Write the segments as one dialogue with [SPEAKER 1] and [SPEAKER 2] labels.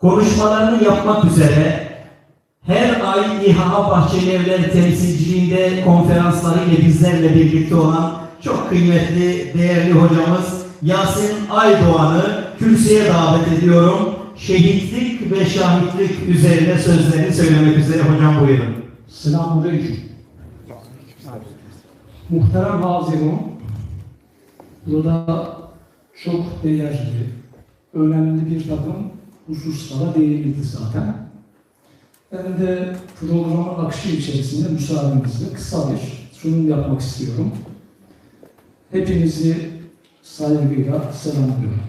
[SPEAKER 1] konuşmalarını yapmak üzere her ay İHA Bahçeli Evler temsilciliğinde konferanslarıyla bizlerle birlikte olan çok kıymetli, değerli hocamız Yasin Aydoğan'ı kürsüye davet ediyorum. Şehitlik ve şahitlik üzerine sözlerini söylemek üzere hocam buyurun.
[SPEAKER 2] Selamünaleyküm. Muhterem Hazirun, burada çok değerli, önemli bir takım hususlara değinildi zaten. Ben de programın akışı içerisinde müsaadenizle kısa bir sunum yapmak istiyorum. Hepinizi saygıyla selamlıyorum.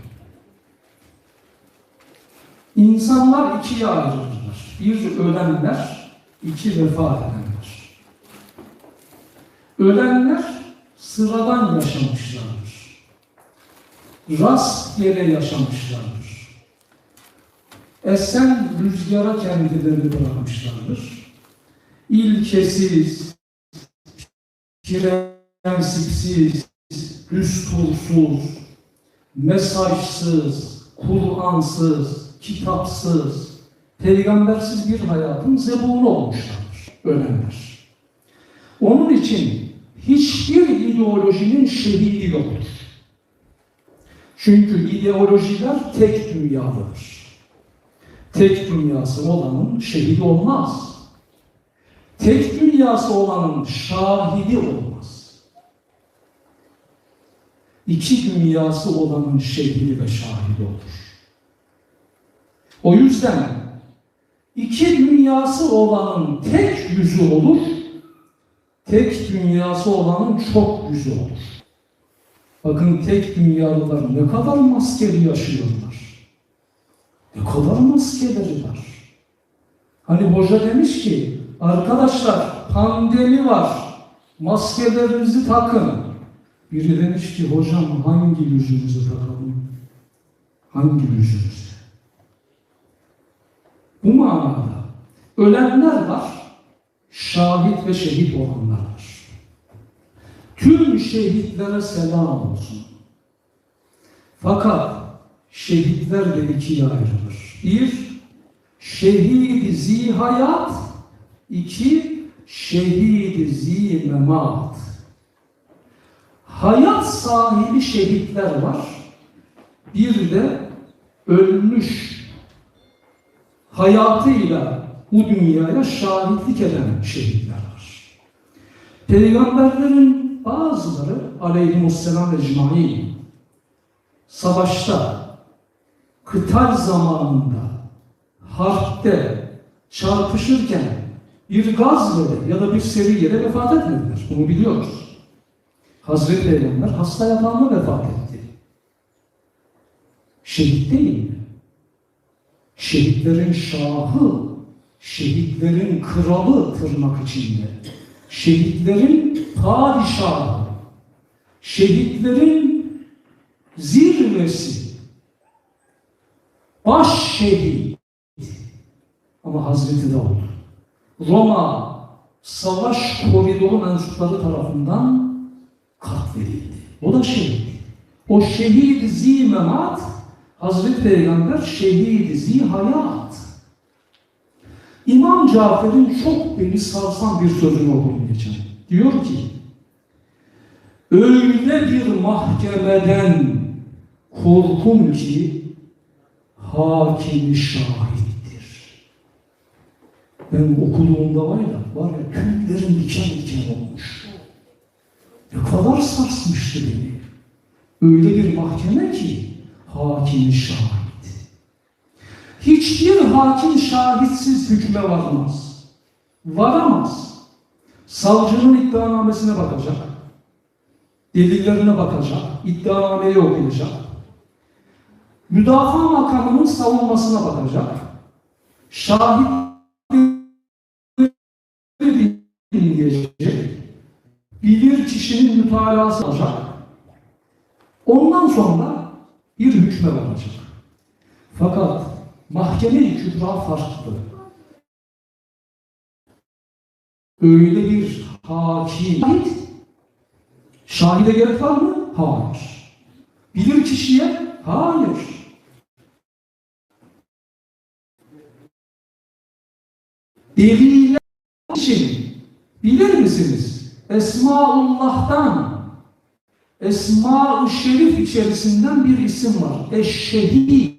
[SPEAKER 2] İnsanlar ikiye ayrılırlar. Bir ölenler, iki vefat edenler. Ölenler sıradan yaşamışlardır. Rastgele yaşamışlardır. Esen rüzgara kendilerini bırakmışlardır. İlkesiz, prensipsiz, düstursuz, mesajsız, Kur'ansız, kitapsız, peygambersiz bir hayatın zebunu olmuşlardır ölenler. Onun için hiçbir ideolojinin şehidi yoktur. Çünkü ideolojiler tek dünyalıdır. Tek dünyası olanın şehidi olmaz. Tek dünyası olanın şahidi olmaz. İki dünyası olanın şehidi ve şahidi olur. O yüzden iki dünyası olanın tek yüzü olur, tek dünyası olanın çok yüzü olur. Bakın tek dünyalılar ne kadar maskeli yaşıyorlar. Ne kadar maskeleri var. Hani hoca demiş ki, arkadaşlar pandemi var, maskelerinizi takın. Biri demiş ki, hocam hangi yüzümüzü takalım? Hangi yüzümüzü? Bu manada ölenler var, şahit ve şehit olanlar var. Tüm şehitlere selam olsun. Fakat şehitler de ikiye ayrılır. Bir, şehidi zihayat, iki, şehidi. Hayat sahibi şehitler var. Bir de ölmüş hayatıyla bu dünyaya şahitlik eden şehitler var. Peygamberlerin bazıları aleyhimusselam ecmaîn savaşta, kıtal zamanında, harpte çarpışırken bir gazvede ya da bir seriyede vefat etmediler. Bunu biliyoruz. Hazreti Peygamber hasta yatağında vefat etti. Şehit değil mi? Şehitlerin şahı, şehitlerin kralı tırnak içinde, şehitlerin padişahı, şehitlerin zirvesi, baş şehit. Ama Hazreti Davud, Roma savaş koridoru mensupları tarafından katledildi. O da şehit. O şehit zimemat Hazreti Peygamber şehidi zihayat. İmam Cafer'in çok beni sarsan bir sözünü okudum geçen. Diyor ki, öyle bir mahkemeden korkum ki hakimi şahittir. Ben okuduğumda var ya, var ya tüylerim diken diken olmuş. Ne kadar sarsmıştı beni. Öyle bir mahkeme ki hakimi şahit. Hiçbir hakim şahitsiz hükme varmaz. Varamaz. Savcının iddianamesine bakacak. Delillerine bakacak. iddianameyi okuyacak. Müdafaa makamının savunmasına bakacak. Şahit dinleyecek. Bilir kişinin mütalası olacak. Ondan sonra bir hükme varacak. Fakat mahkeme-i kübra farklı. Öyle bir hakim. Şahit. Şahide gerek var mı? Hayır. Bilir kişiye? Hayır. Deliler için bilir misiniz? Esmaullah'tan Esma-ı Şerif içerisinden bir isim var. Eşşehid.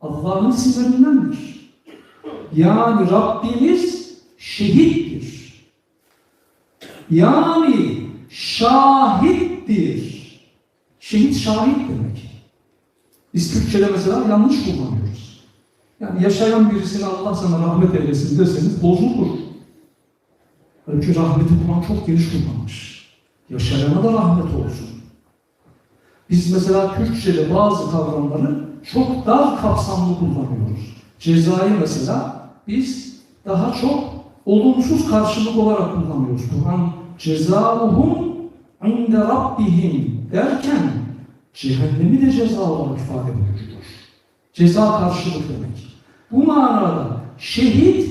[SPEAKER 2] Allah'ın isimlerindendir. Yani Rabbimiz şehittir. Yani şahittir. Şehit şahit demek. Biz Türkçe'de mesela yanlış kullanıyoruz. Yani yaşayan birisine Allah sana rahmet eylesin deseniz bozulur. Halbuki rahmeti Kur'an çok geniş kullanmış. Yaşayana da rahmet olsun. Biz mesela Türkçe'de bazı kavramları çok dar kapsamlı kullanıyoruz. Cezayı mesela biz daha çok olumsuz karşılık olarak kullanıyoruz. Kur'an cezauhum inde rabbihim derken cehennemi de ceza olarak ifade buyuruyor. Ceza karşılık demek. Bu manada şehit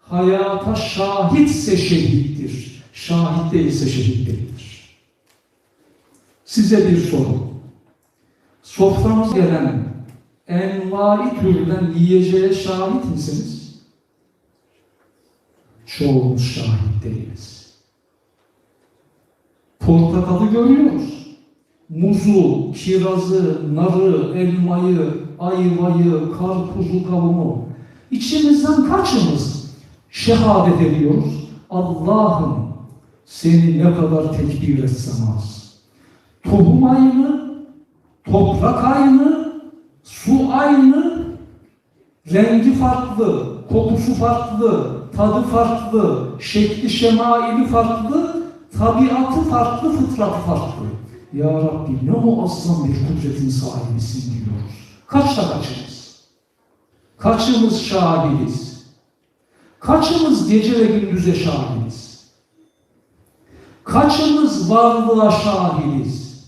[SPEAKER 2] hayata şahitse şehittir. Şahit değilse şehit değildir. Size bir soru. Soframız gelen envai türden yiyeceğe şahit misiniz? Çoğumuz şahit değiliz. Portakalı görüyoruz. Muzu, kirazı, narı, elmayı, ayvayı, karpuzu, kavunu. İçimizden kaçımız şehadet ediyoruz? Allah'ım seni ne kadar tekbir etsem az. Tohum aynı, toprak aynı, su aynı, rengi farklı, kokusu farklı, tadı farklı, şekli şemaili farklı, tabiatı farklı, fıtratı farklı. Ya Rabbi ne muazzam bir kudretin sahibisin diyoruz. Kaçta kaçımız? Kaçımız şahidiz? Kaçımız gece ve gündüze şahidiz? Kaçımız varlığa şahidiz?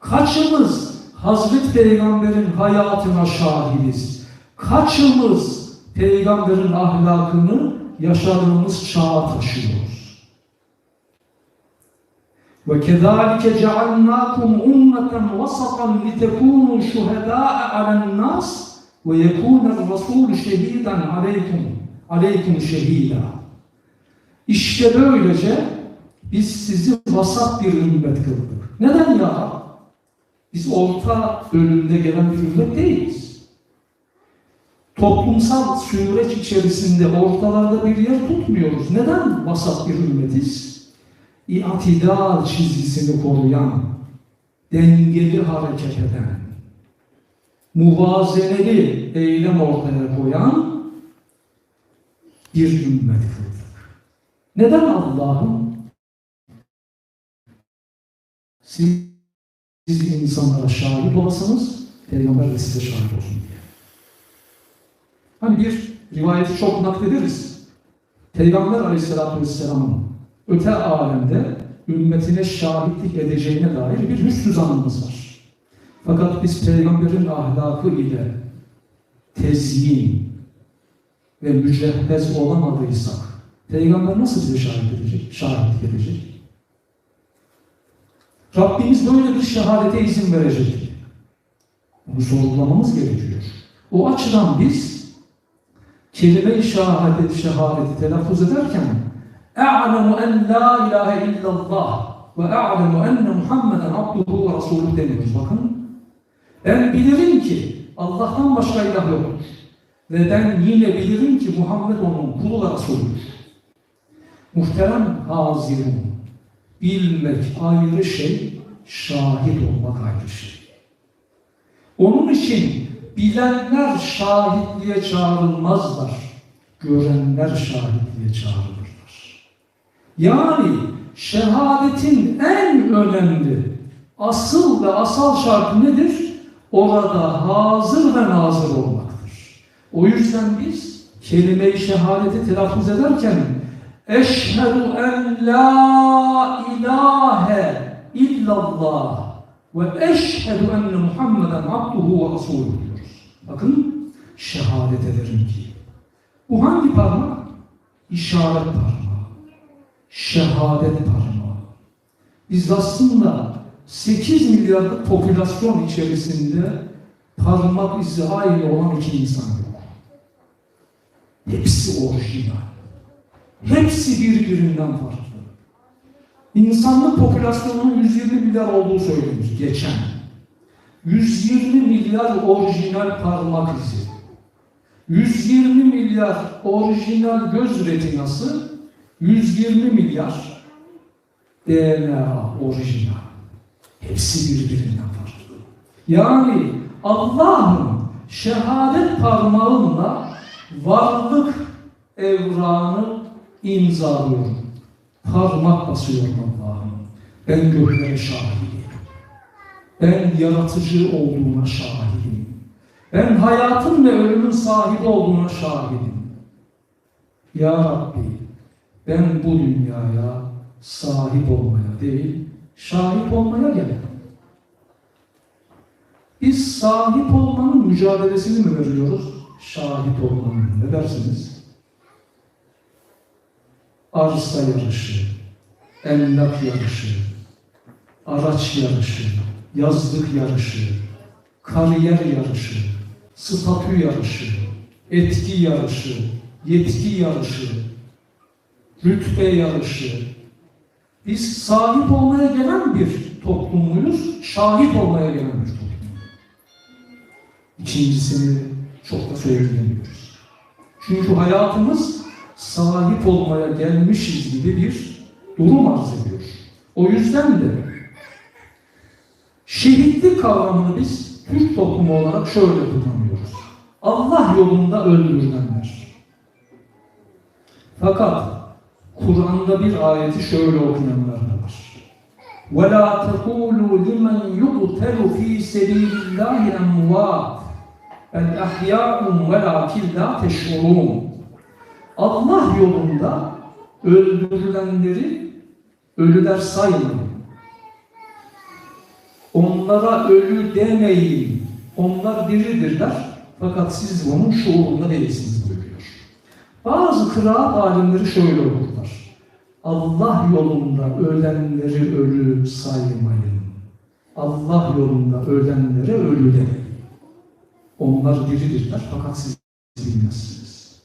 [SPEAKER 2] Kaçımız Hazreti Peygamber'in hayatına şahidiz? Kaçımız Peygamber'in ahlakını yaşadığımız çağa taşıyoruz? وَكَذَٰلِكَ جَعَلْنَاكُمْ أُمَّةً وَسَطًا لِتَكُونُوا شُهَدَاءَ عَلَى النَّاسِ وَيَكُونَ الرَّسُولُ شَهِيدًا عَلَيْكُمْ عَلَيْكُمْ شَهِيدًا İşte böylece biz sizi vasat bir ümmet kıldık. Neden ya? Biz orta bölümde gelen bir ümmet değiliz. Toplumsal süreç içerisinde ortalarda bir yer tutmuyoruz. Neden vasat bir ümmetiz? İtidal çizgisini koruyan, dengeli hareket eden, muvazeneli eylem ortaya koyan bir ümmet kıldık. Neden Allah'ım siz, siz insanlara şahit olasınız, Peygamber de size şahit olsun diye. Hani bir rivayeti çok naklederiz. Peygamber Aleyhisselatü Vesselam'ın öte alemde ümmetine şahitlik edeceğine dair bir hüsnü zannımız var. Fakat biz Peygamberin ahlakı ile tezyin ve mücehhez olamadıysak Peygamber nasıl bize şahit edecek, şahitlik edecek? Rabbimiz böyle bir şehadete izin verecek. Bunu sorgulamamız gerekiyor. O açıdan biz kelime-i şehadet, şehadeti telaffuz ederken اَعْلَمُ اَنْ لَا اِلَٰهَ اِلَّا اللّٰهِ وَاَعْلَمُ اَنَّ مُحَمَّدًا عَبْدُهُ وَرَسُولُهُ deniyoruz. Bakın. Ben bilirim ki Allah'tan başka ilah yoktur. Ve ben yine bilirim ki Muhammed onun kulu ve Resulüdür. Muhterem hazirun, bilmek ayrı şey, şahit olmak ayrı şey. Onun için bilenler şahitliğe çağrılmazlar, görenler şahitliğe çağrılırlar. Yani şehadetin en önemli, asıl ve asal şartı nedir? Orada hazır ve nazır olmaktır. O yüzden biz kelime-i şehadeti telaffuz ederken Eşhedü en la ilahe illallah ve eşhedü enne Muhammeden abduhu ve resulü diyoruz. Bakın şehadet ederim ki. Bu hangi parmak? İşaret parmağı. Şehadet parmağı. Biz aslında 8 milyarlık popülasyon içerisinde parmak izi aynı olan iki insan yok. Hepsi orijinal. Hepsi birbirinden farklı. İnsanlık popülasyonunun 120 milyar olduğu söylenir geçen. 120 milyar orijinal parmak izi. 120 milyar orijinal göz retinası, 120 milyar DNA orijinal. Hepsi birbirinden farklı. Yani Allah'ın şehadet parmağınla varlık evranı imzalıyorum. Parmak basıyorum Allah'ım. Ben göklere şahidim. Ben yaratıcı olduğuna şahidim. Ben hayatın ve ölümün sahibi olduğuna şahidim. Ya Rabbi, ben bu dünyaya sahip olmaya değil, şahit olmaya geldim. Biz sahip olmanın mücadelesini mi veriyoruz? Şahit olmanın. Ne dersiniz? Arsa yarışı, emlak yarışı, araç yarışı, yazlık yarışı, kariyer yarışı, statü yarışı, etki yarışı, yetki yarışı, rütbe yarışı. Biz sahip olmaya gelen bir toplum muyuz? Şahit olmaya gelen bir toplum. İkincisini çok da söyleyemiyoruz. Çünkü hayatımız sahip olmaya gelmişiz gibi bir durum arz ediyor. O yüzden de şehitlik kavramını biz Türk toplumu olarak şöyle kullanıyoruz. Allah yolunda öldürülenler. Fakat Kur'an'da bir ayeti şöyle okuyanlar da var. وَلَا تَقُولُوا لِمَنْ يُقْتَلُ ف۪ي سَب۪يلِ اللّٰهِ اَمْوَاتٍ اَلْاَحْيَاءٌ وَلَاكِنْ لَا تَشْعُرُونَ Allah yolunda öldürülenleri ölüler saymayın. Onlara ölü demeyin. Onlar diridirler. Fakat siz bunun şuurunda değilsiniz buyuruyor. Bazı kıraat alimleri şöyle okurlar. Allah yolunda ölenleri ölü saymayın. Allah yolunda ölenlere ölü demeyin. Onlar diridirler fakat siz bilmezsiniz.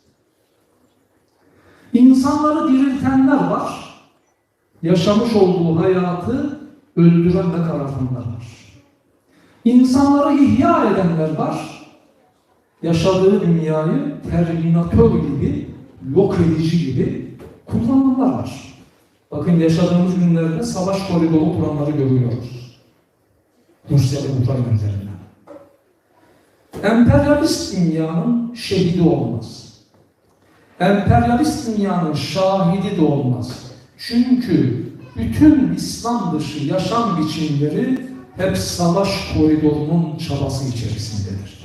[SPEAKER 2] İnsanları diriltenler var. Yaşamış olduğu hayatı öldüren ve karartanlar var. İnsanları ihya edenler var. Yaşadığı dünyayı terminatör gibi, yok edici gibi kullananlar var. Bakın yaşadığımız günlerde savaş koridoru kuranları görüyoruz. Rusya ve Ukrayna üzerinden. Emperyalist dünyanın şehidi olmaz. Emperyalist dünyanın şahidi de olmaz. Çünkü bütün İslam dışı yaşam biçimleri hep savaş koridorunun çabası içerisindedirler.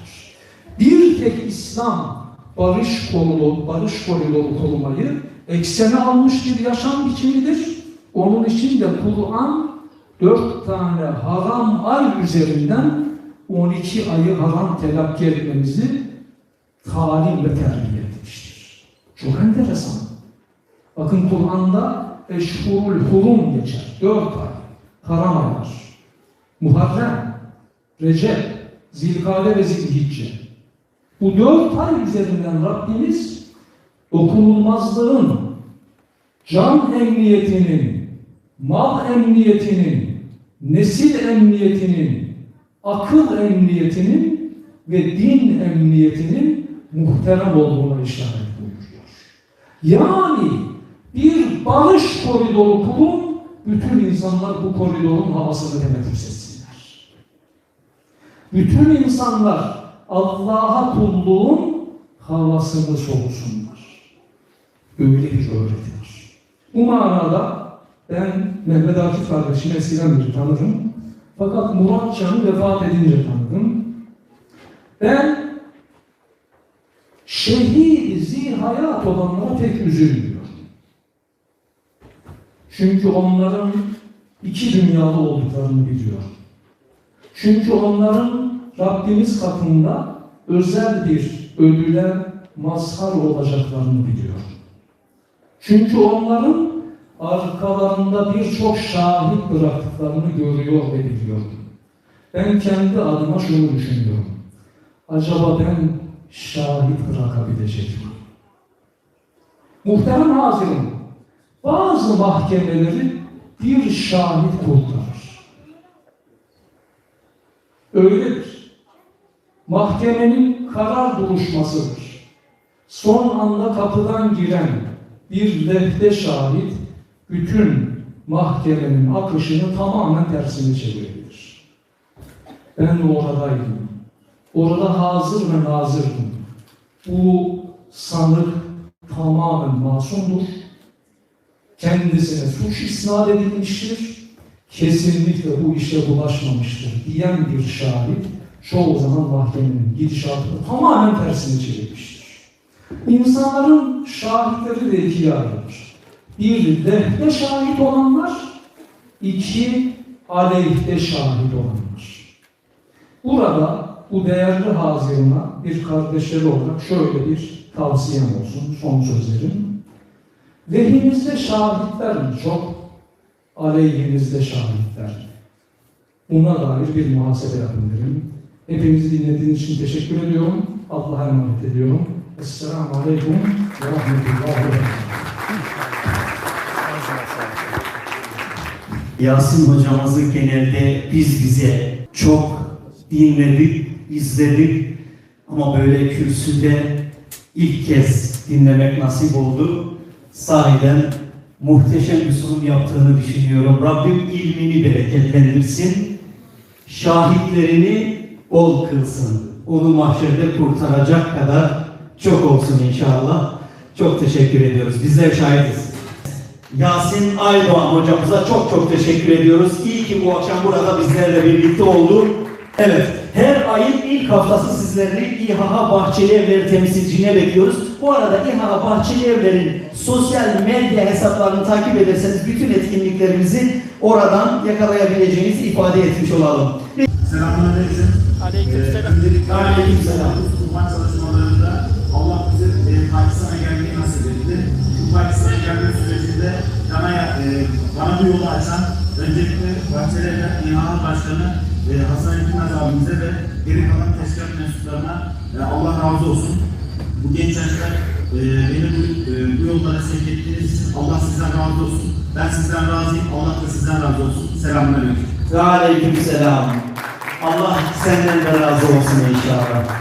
[SPEAKER 2] Bir tek İslam barış koridoru, barış koridoru kurmayı eksene almış bir yaşam biçimidir. Onun için de Kur'an dört tane haram ay üzerinden 12 ayı haram telakki etmemizi talim ve terbiye etmiştir. Çok enteresan. Bakın Kur'an'da Eşhurul Hurum geçer. Dört ay. Haram aylar. Muharrem, Recep, Zilkade ve Zilhicce. Bu dört ay üzerinden Rabbimiz dokunulmazlığın, can emniyetinin, mal emniyetinin, nesil emniyetinin, akıl emniyetinin ve din emniyetinin muhterem olduğuna işaret buyuruyor. Yani bir barış koridoru kurun, bütün insanlar bu koridorun havasını teneffüs etsinler. Bütün insanlar Allah'a kulluğun havasını solusunlar. Öyle bir öğreti var. Bu manada ben Mehmet Akif kardeşimi eskiden beri tanırım. Fakat Murat Can'ı vefat edince tanıdım. Ben şehit zihayat olanlara pek üzülmüyorum. Çünkü onların iki dünyalı olduklarını biliyorum. Çünkü onların Rabbimiz katında özel bir ödüle mazhar olacaklarını biliyorum. Çünkü onların arkalarında birçok şahit bıraktıklarını görüyor ve biliyorum. Ben kendi adıma şunu düşünüyorum. Acaba ben şahit bırakabilecek miyim? Muhterem hazirin, bazı mahkemeleri bir şahit kurtarır. Öyledir. Mahkemenin karar duruşmasıdır. Son anda kapıdan giren bir lehte şahit bütün mahkemenin akışını tamamen tersini çevirebilir. Ben de oradaydım. Orada hazır ve nazırdım. Bu sanık tamamen masumdur. Kendisine suç isnat edilmiştir. Kesinlikle bu işe bulaşmamıştır diyen bir şahit çoğu zaman mahkemenin gidişatını tamamen tersini çevirmiştir. İnsanların şahitleri de ikiye ayrılır. Bir lehte şahit olanlar, iki aleyhte şahit olanlar. Burada bu değerli hazirina bir kardeşleri olarak şöyle bir tavsiyem olsun, son sözlerim. Lehinizde şahitler mi çok, aleyhinizde şahitler mi? Buna dair bir muhasebe yapın derim. Hepinizi dinlediğiniz için teşekkür ediyorum. Allah'a emanet ediyorum. Esselamu Aleyküm ve Rahmetullahi ve.
[SPEAKER 1] Yasin hocamızı genelde biz bize çok dinledik, izledik ama böyle kürsüde ilk kez dinlemek nasip oldu. Sahiden muhteşem bir sunum yaptığını düşünüyorum. Rabbim ilmini bereketlendirsin. Şahitlerini bol kılsın. Onu mahşerde kurtaracak kadar çok olsun inşallah. Çok teşekkür ediyoruz. Bizler şahidiz. Yasin Aydoğan hocamıza çok çok teşekkür ediyoruz. İyi ki bu akşam burada bizlerle birlikte oldu. Evet, her ayın ilk haftası sizleri İHA Bahçeli Evleri temsilciliğine bekliyoruz. Bu arada İHA Bahçeli Evler'in sosyal medya hesaplarını takip ederseniz bütün etkinliklerimizi oradan yakalayabileceğinizi ifade etmiş olalım.
[SPEAKER 3] Selamünaleyküm.
[SPEAKER 4] Aleykümselam.
[SPEAKER 3] Ee, öncelikle
[SPEAKER 1] Aleykümselam.
[SPEAKER 3] bu kurban çalışmalarında Allah bize e, Pakistan'a gelmeyi nasip etti. Bu Pakistan'a gelme sürecinde bana, e, bana bu yolu açan öncelikle Bahçelievler İHA Başkanı e, Hasan Ekmez abimize ve geri kalan teşkilat mensuplarına e, Allah razı olsun. Bu genç yaşlar e, beni bu, e, bu yollara sevk ettiğiniz Allah sizden razı olsun. Ben sizden razıyım. Allah da sizden razı olsun. Selamünaleyküm.
[SPEAKER 1] Ve aleyküm selam. Allah senden de razı olsun inşallah.